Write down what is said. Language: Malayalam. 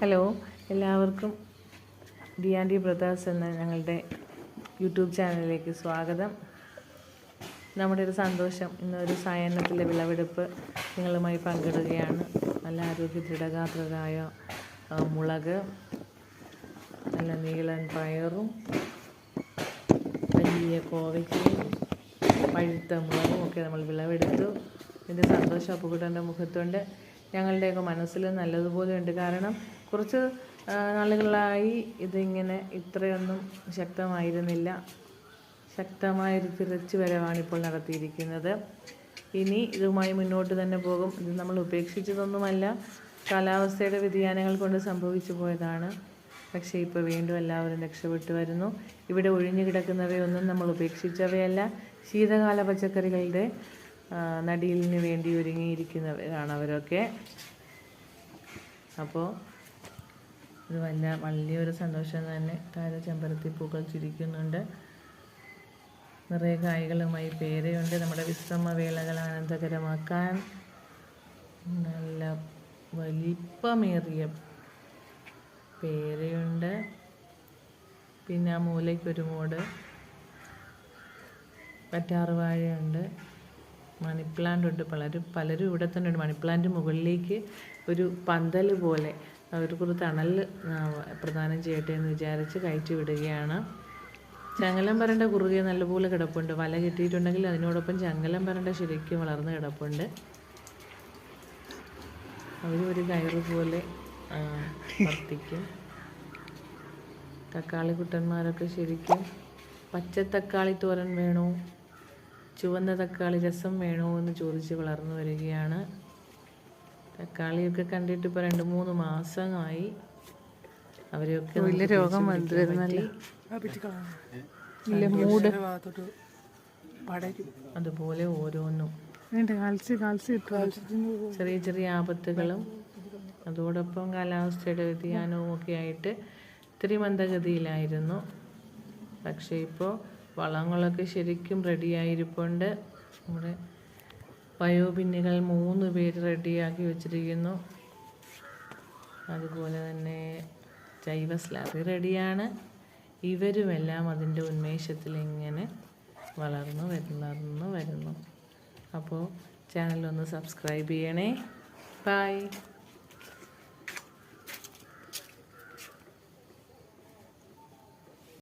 ഹലോ എല്ലാവർക്കും ഡി ആൻഡ് ഡി ബ്രദേഴ്സ് എന്ന ഞങ്ങളുടെ യൂട്യൂബ് ചാനലിലേക്ക് സ്വാഗതം. നമ്മുടെ ഒരു സന്തോഷം ഇന്നൊരു സായന്നത്തിലെ വിളവെടുപ്പ് നിങ്ങളുമായി പങ്കിടുകയാണ്. നല്ല ആരോഗ്യ ദൃഢഗാത്രരായ മുളക് നല്ല നീളൻ പയറും വലിയ കോവയ്ക്കും പഴുത്ത മുളകും ഒക്കെ നമ്മൾ വിളവെടുത്തു. ഇതിന്റെ സന്തോഷം അപ്പുകുട്ടന്റെ മുഖത്തുണ്ട്. ഞങ്ങളുടെയൊക്കെ മനസ്സിൽ നല്ലതുപോലെ ഉണ്ട്. കാരണം കുറച്ച് നാളുകളായി ഇതിങ്ങനെ ഇത്രയൊന്നും ശക്തമായിരുന്നില്ല. ശക്തമായൊരു തിരച്ചു വരവാണ് ഇപ്പോൾ നടത്തിയിരിക്കുന്നത്. ഇനി ഇതുമായി മുന്നോട്ട് തന്നെ പോകും. ഇത് നമ്മൾ ഉപേക്ഷിച്ചതൊന്നുമല്ല. കാലാവസ്ഥയുടെ വ്യതിയാനങ്ങൾ കൊണ്ട് സംഭവിച്ചു പോയതാണ്. പക്ഷേ ഇപ്പോൾ വീണ്ടും എല്ലാവരും രക്ഷപ്പെട്ടു വരുന്നു. ഇവിടെ ഒഴിഞ്ഞു കിടക്കുന്നവയൊന്നും നമ്മൾ ഉപേക്ഷിച്ചവയല്ല. ശീതകാല പച്ചക്കറികളുടെ നടിയിലിന് വേണ്ടി ഒരുങ്ങിയിരിക്കുന്നവരാണ് അവരൊക്കെ അപ്പോൾ ഇത് വല്ല വലിയൊരു സന്തോഷം തന്നെ താഴെ ചെമ്പരത്തി പൂക്കൾ ചിരിക്കുന്നുണ്ട്. നിറയെ കായ്കളുമായി പേരയുണ്ട്. നമ്മുടെ വിശ്രമവേളകൾ ആനന്ദകരമാക്കാൻ നല്ല വലിപ്പമേറിയ പേരയുണ്ട്. പിന്നെ ആ മൂലയ്ക്കൊരു മൂട് കറ്റാറുവാഴയുണ്ട് മണിപ്ലാന്റ് ഉണ്ട്. പലരും പലരും ഇവിടെ തന്നെ ഉണ്ട്. മണിപ്ലാന്റ് മുകളിലേക്ക് ഒരു പന്തൽ പോലെ അവർക്കൊരു തണൽ പ്രദാനം ചെയ്യട്ടെ എന്ന് വിചാരിച്ച് കയറ്റി വിടുകയാണ്. ചങ്ങലം പരണ്ട കുറുകെ നല്ലപോലെ കിടപ്പുണ്ട്. വല കിട്ടിയിട്ടുണ്ടെങ്കിൽ അതിനോടൊപ്പം ചങ്ങലം പരണ്ട ശരിക്കും വളർന്ന് കിടപ്പുണ്ട്. അവർ ഒരു കയറ് പോലെ വർത്തിക്കും. തക്കാളി കുട്ടന്മാരൊക്കെ ശരിക്കും പച്ച തക്കാളി തോരൻ വേണോ? ചുവന്ന തക്കാളി രസം വേണോ എന്ന് ചോദിച്ച് വളർന്നു വരികയാണ്. തക്കാളിയൊക്കെ കണ്ടിട്ട് ഇപ്പൊ രണ്ട് മൂന്ന് മാസമായി അവരെയൊക്കെ വലിയ രോഗം വന്നിരുന്നല്ലോ? മൂട്. ഭാഗത്തോട്ട് പടരും. അതുപോലെ ഓരോന്നും. ചെറിയ ചെറിയ ആപത്തുകളും അതോടൊപ്പം കാലാവസ്ഥയുടെ വ്യതിയാനവും ഒക്കെ ആയിട്ട് ഇത്തിരി മന്ദഗതിയിലായിരുന്നു. പക്ഷേ ഇപ്പോൾ വളങ്ങളൊക്കെ ശരിക്കും റെഡിയായിരിപ്പുണ്ട് നമ്മുടെ വയോപിന്നികൾ മൂന്ന് പേര് റെഡിയാക്കി വെച്ചിരിക്കുന്നു. അതുപോലെ തന്നെ ജൈവ സ്ലാബ് റെഡിയാണ്. ഇവരുമെല്ലാം അതിന്റെ ഉന്മേഷത്തിൽ ഇങ്ങനെ വളർന്നു വളർന്നു വരുന്നു. അപ്പോൾ ചാനലൊന്ന് സബ്സ്ക്രൈബ് ചെയ്യണേ. ബൈ